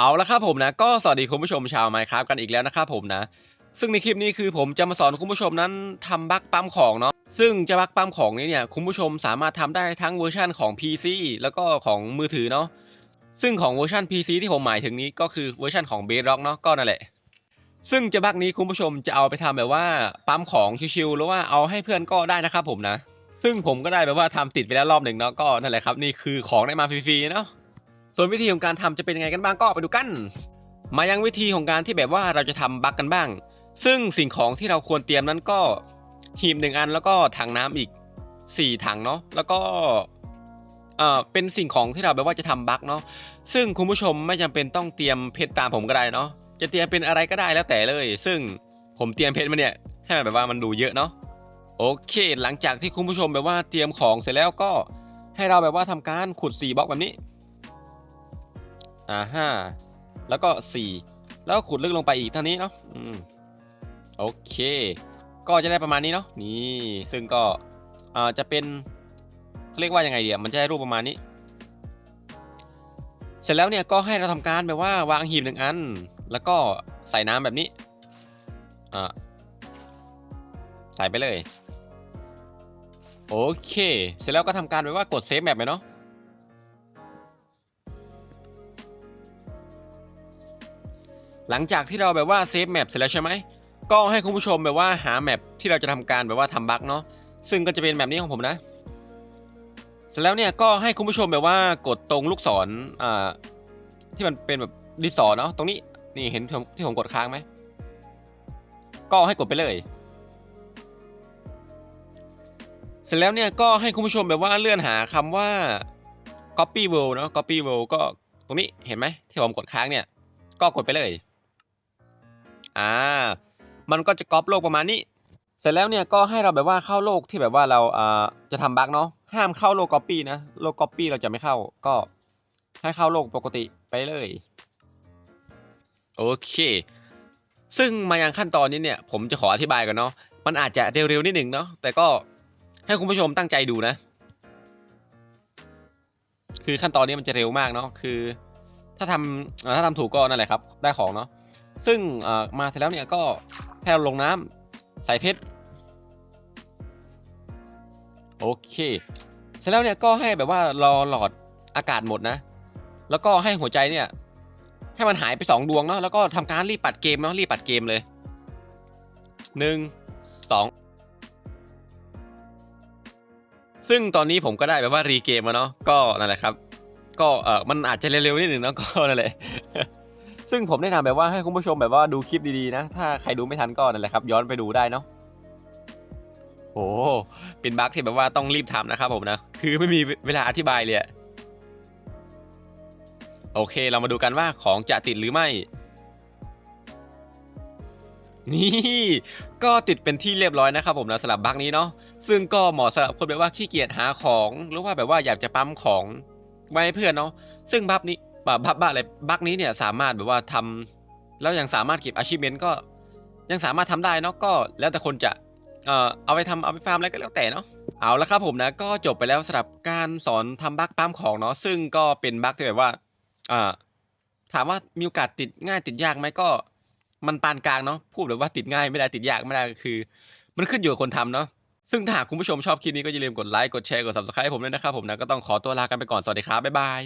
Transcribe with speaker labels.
Speaker 1: เอาละครับผมนะก็สวัสดีคุณผู้ชมชาวไมค์ครับกันอีกแล้วนะครับผมนะ ซึ่งในคลิปนี้คือผมจะมาสอนคุณผู้ชมนั้นทำบั๊กปั๊มของเนาะซึ่งจะบั๊กปั๊มของนี้เนี่ยคุณผู้ชมสามารถทำได้ทั้งเวอร์ชันของ PC แล้วก็ของมือถือเนาะซึ่งของเวอร์ชัน PC ที่ผมหมายถึงนี้ก็คือเวอร์ชันของ Bedrock เนาะก็นั่นแหละ ซึ่งจะบั๊กนี้คุณผู้ชมจะเอาไปทำแบบว่าปั๊มของชิวๆหรือว่าเอาให้เพื่อนก็ได้นะครับผมนะ ซึ่งผมก็ได้แบบว่าทำติดไปแล้วรอบหนึ่งเนาะก็นั่นแหละครับนี่คือของได้มาฟรีๆเนาะ ส่วนวิธีของการทำจะเป็นยังไงกันบ้างก็ไปดูกัน มายังวิธีของการที่แบบว่าเราจะทำบักกันบ้าง ซึ่งสิ่งของที่เราควรเตรียมนั้นก็หีบหนึ่งอันแล้วก็ถังน้ำอีก 4 ถังเนาะแล้วก็เอ่อเป็นสิ่งของที่เราแบบว่าจะทำบักเนาะซึ่งคุณผู้ชมไม่จำเป็นต้องเตรียมเพชรตามผมก็ได้เนาะจะเตรียมเป็นอะไรก็ได้แล้วแต่เลย ซึ่งผมเตรียมเพชรมาเนี่ยให้มันแบบว่ามันดูเยอะเนาะโอเค หลังจากที่คุณผู้ชมแบบว่าเตรียมของเสร็จแล้วก็ให้เราแบบว่าทำการขุด4บล็อกแบบนี้ อ่าห้าแล้วก็สี่แล้วก็ขุดลึกลงไปอีกเท่านี้เนาะอืมโอเค ก็จะได้ประมาณนี้เนาะนี่ซึ่งก็อ่าจะเป็นเรียกว่ายังไงเดียมันจะได้รูปประมาณนี้ เสร็จแล้วเนี่ยก็ให้เราทำการแบบว่าวางหีบหนึ่งอัน แล้วก็ใส่น้ำแบบนี้อ่าใส่ไปเลย โอเค เสร็จแล้วก็ทำการแบบว่ากดเซฟแมปไปเนาะ หลังจากที่เราแบบว่าเซฟแมปเสร็จแล้วใช่ไหมก็ให้คุณผู้ชมแบบว่าหาแมปที่เราจะทำการแบบว่าทำบั๊กเนาะซึ่งก็จะเป็นแบบนี้ของผมนะ เสร็จแล้วเนี่ยก็ให้คุณผู้ชมแบบว่ากดตรงลูกศรอ่าที่มันเป็นแบบดิสอเนาะตรงนี้นี่เห็นที่ผมที่ผมกดค้างไหมก็ให้กดไปเลย เสร็จแล้วเนี่ยก็ให้คุณผู้ชมแบบว่าเลื่อนหาคำว่า copy world เนาะ copy world ก็ตรงนี้เห็นไหมที่ผมกดค้างเนี่ย ก็กดไปเลย อ่า มันก็จะก๊อปโลกประมาณนี้ เสร็จแล้วเนี่ยก็ให้เราแบบว่าเข้าโลกที่แบบว่าเราอ่าจะทำบั๊กเนาะ ห้ามเข้าโลกก๊อปปี้นะ โลกก๊อปปี้เราจะไม่เข้า ก็ให้เข้าโลกปกติไปเลย โอเค ซึ่งมายังขั้นตอนนี้เนี่ยผมจะขออธิบายก่อนเนาะ มันอาจจะเร็วๆนิดหนึ่งเนาะ แต่ก็ให้คุณผู้ชมตั้งใจดูนะ คือขั้นตอนนี้มันจะเร็วมากเนาะ คือ ถ้าทำถ้าทำถูกก็นั่นแหละครับ ได้ของเนาะ ซึ่งมาเสร็จแล้วเนี่ยก็ให้เราลงน้ำใส่เพชรโอเค เสร็จแล้วเนี่ยก็ให้แบบว่ารอหลอดอากาศหมดนะ แล้วก็ให้หัวใจเนี่ย ให้มันหายไปสองดวงเนาะแล้วก็ทำการรีบปัดเกมเนาะรีบปัดเกมเลยหนึ่งสองซึ่งตอนนี้ผมก็ได้แบบว่ารีเกมมาเนาะก็นั่นแหละครับ ก็เออมันอาจจะเร็วๆนิดหนึ่งเนาะก็นั่นแหละ ซึ่งผมแนะนำแบบว่าให้คุณผู้ชมแบบว่าดูคลิปดีๆนะ ถ้าใครดูไม่ทันก็นั่นแหละครับ ย้อนไปดูได้เนาะโอ้เป็นบั๊กที่แบบว่าต้องรีบทำนะครับผมนะ คือไม่มีเวลาอธิบายเลยโอเค เรามาดูกันว่าของจะติดหรือไม่ นี่ก็ติดเป็นที่เรียบร้อยนะครับผมนะสำหรับบั๊กนี้เนาะซึ่งก็เหมาะสำหรับคนแบบว่าขี้เกียจหาของ หรือว่าแบบว่าอยากจะปั๊มของไว้ให้เพื่อนเนาะซึ่งบัฟนี้ บัฟบัฟบัฟอะไรบัฟนี้เนี่ยสามารถแบบว่าทำแล้วยังสามารถเก็บ achievement ก็ยังสามารถทำได้เนาะก็แล้วแต่คนจะเอ่อเอาไปทำเอาไปฟาร์มอะไรก็แล้วแต่เนาะเอาละครับผมนะก็จบไปแล้วสำหรับการสอนทำบั๊กปั๊มของเนาะซึ่งก็เป็นบั๊กที่แบบว่าอ่าถามว่ามีโอกาสติดง่ายติดยากไหมก็มันปานกลางเนาะพูดแบบว่าติดง่ายไม่ได้ติดยากไม่ได้ก็คือ มันขึ้นอยู่กับคนทำเนาะซึ่งถ้าหากคุณผู้ชมชอบคลิปนี้ก็อย่าลืมกดไลค์กดแชร์กด subscribe ผมด้วยนะครับผมนะก็ต้องขอตัวลากันไปก่อนสวัสดีครับบ๊ายบาย